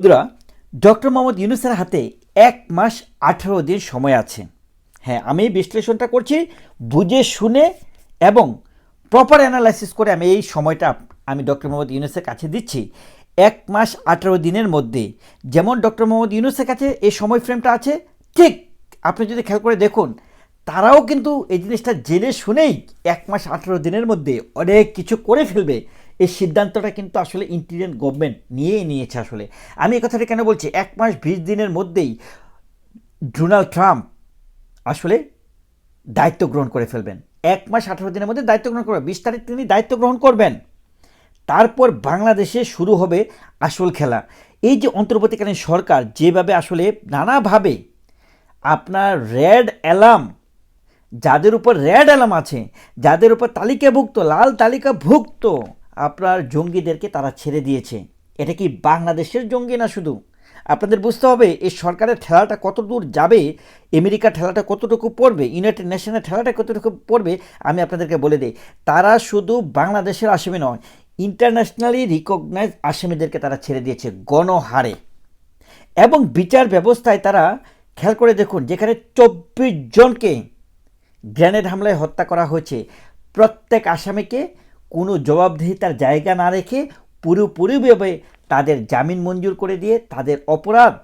বন্ধুরা, ডক্টর মোহাম্মদ ইউনুসের হাতে এক মাস আঠেরো দিন সময় আছে। হ্যাঁ আমি বিশ্লেষণটা করছি, বুঝে শুনে এবং প্রপার অ্যানালাইসিস করে আমি এই সময়টা আমি ডক্টর মোহাম্মদ ইউনুসের কাছে দিচ্ছি। এক মাস আঠেরো দিনের মধ্যে। যেমন ডক্টর মোহাম্মদ ইউনুসের কাছে এই সময় ফ্রেমটা আছে, ঠিক আপনি যদি খেয়াল করে দেখুন, তারাও কিন্তু এই জিনিসটা জেনে শুনেই এক মাস আঠেরো দিনের মধ্যে অনেক কিছু করে ফেলবে। এই সিদ্ধান্তটা কিন্তু আসলে ইন্টিরিয়ান গভর্নমেন্ট নিয়েই নিয়েছে আসলে। আমি এই কথাটা কেন বলছি? এক মাস বিশ দিনের মধ্যেই ডোনাল্ড ট্রাম্প আসলে দায়িত্ব গ্রহণ করে ফেলবেন। এক মাস আঠারো দিনের মধ্যে দায়িত্ব গ্রহণ করবেন। বিশ তারিখ তিনি দায়িত্ব গ্রহণ করবেন। তারপর বাংলাদেশে শুরু হবে আসল খেলা। এই যে অন্তর্বর্তীকালীন সরকার যেভাবে আসলে নানাভাবে আপনার রেড অ্যালার্ম যাদের উপর রেড অ্যালার্ম আছে, যাদের উপর তালিকাভুক্ত, লাল তালিকাভুক্ত আপনার জঙ্গিদেরকে তারা ছেড়ে দিয়েছে। এটা কি বাংলাদেশের জঙ্গি না শুধু? আপনাদের বুঝতে হবে, এই সরকারের ঠেলাটা কত দূর যাবে, আমেরিকার ঠেলাটা কতটুকু পড়বে, ইউনাইটেড নেশনের ঠেলাটা কতটুকু পড়বে, আমি আপনাদেরকে বলে দিই। তারা শুধু বাংলাদেশের আসামি নয় ইন্টারন্যাশনালি রিকগনাইজ আসামিদেরকে তারা ছেড়ে দিয়েছে গণহারে। এবং বিচার ব্যবস্থায় তারা, খেয়াল করে দেখুন, যেখানে চব্বিশ জনকে গ্রেনেড হামলায় হত্যা করা হয়েছে, প্রত্যেক আসামিকে কোনো জবাবদিহিতার জায়গা না রেখে পুরোপুরিভাবে তাদের জামিন মঞ্জুর করে দিয়ে তাদের অপরাধ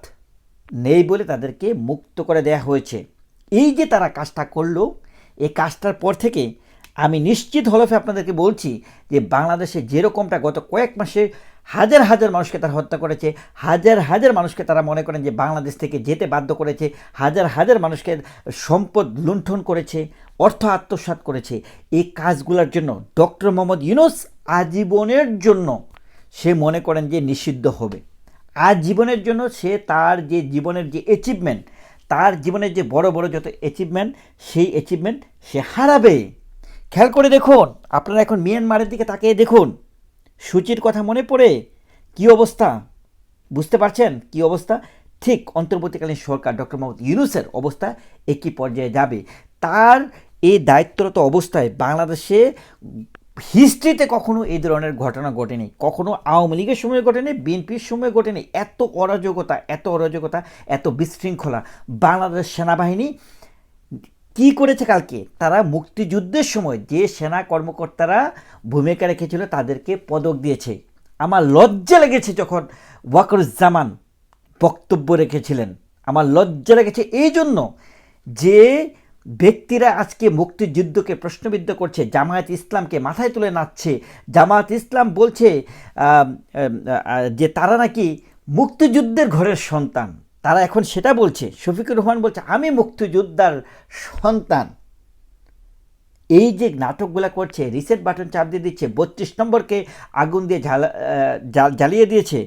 নেই বলে তাদেরকে মুক্ত করে দেয়া হয়েছে। এই যে তারা কাজটা করল, এই কাজটার পর থেকে আমি নিশ্চিত হলফে আপনাদেরকে বলছি যে বাংলাদেশে যেরকমটা গত কয়েক মাসে হাজার হাজার মানুষকে তারা হত্যা করেছে, হাজার হাজার মানুষকে তারা মনে করেন যে বাংলাদেশ থেকে যেতে বাধ্য করেছে, হাজার হাজার মানুষকে সম্পদ লুণ্ঠন করেছে, অর্থ আত্মসাৎ করেছে। এই কাজগুলোর জন্য ডক্টর মোহাম্মদ ইউনুস আজীবনের জন্য সে মনে করেন যে নিষিদ্ধ হবে। আজীবনের জন্য সে তার যে জীবনের যে অ্যাচিভমেন্ট তার জীবনের যে বড় বড় যত অ্যাচিভমেন্ট সেই অ্যাচিভমেন্ট সে হারাবে। খেয়াল করে দেখুন, আপনারা এখন মিয়ানমারের দিকে তাকিয়ে দেখুন। সূচির কথা মনে পড়ে? কি অবস্থা? বুঝতে পারছেন কি অবস্থা? ঠিক অন্তর্বর্তীকালীন সরকার ডক্টর মোহাম্মদ ইউনুসের অবস্থা একই পর্যায়ে যাবে। তার এই দায়িত্বরত অবস্থায় বাংলাদেশে হিস্ট্রিতে কখনো এই ধরনের ঘটনা ঘটেনি। কখনো আওয়ামী লীগের সময় ঘটেনি, বিএনপির সময় ঘটেনি। এত অরাজকতা এত অরাজকতা, এত বিশৃঙ্খলা। বাংলাদেশ সেনাবাহিনী কি করেছে কালকে? তারা মুক্তিযুদ্ধের সময় যে সেনা কর্মকর্তারা ভূমিকা রেখেছিল তাদেরকে পদক দিয়েছে। আমার লজ্জা লেগেছে যখন ওয়াকরুজ্জামান বক্তব্য রেখেছিলেন। আমার লজ্জা লেগেছে এই জন্য যে ব্যক্তিরা আজকে মুক্তিযুদ্ধকে প্রশ্নবিদ্ধ করছে, জামায়াত ইসলামকে মাথায় তুলে নাচছে। জামায়াত ইসলাম বলছে যে তারা নাকি মুক্তিযুদ্ধের ঘরের সন্তান। তারা এখন সেটা বলছে, শফিকুর রহমান বলছে, আমি মুক্তিযোদ্ধার সন্তান। এই যে নাটকগুলো করছে রিসেট বাটন চাপ দিয়ে দিচ্ছে, বত্রিশ নম্বরকে আগুন দিয়ে ঝালা জ্বালিয়ে দিয়েছে,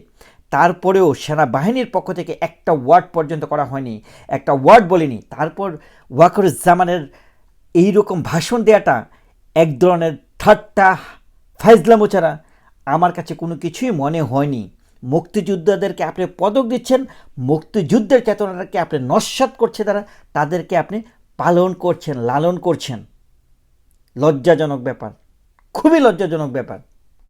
তারপরেও সেনাবাহিনীর পক্ষ থেকে একটা ওয়ার্ড পর্যন্ত করা হয়নি, একটা ওয়ার্ড বলিনি। তারপর ওয়াকরুজ্জামানের এইরকম ভাষণ দেওয়াটা এক ধরনের ঠাট্টা, ফাইজলামো ছাড়া আমার কাছে কোনো কিছুই মনে হয়নি। মুক্তিযোদ্ধাদেরকে আপনি পদক দিচ্ছেন, মুক্তিযুদ্ধের চেতনাটাকে আপনি নস্বাত করছে তারা, তাদেরকে আপনি পালন করছেন, লালন করছেন। লজ্জাজনক ব্যাপার। খুবই লজ্জাজনক ব্যাপার।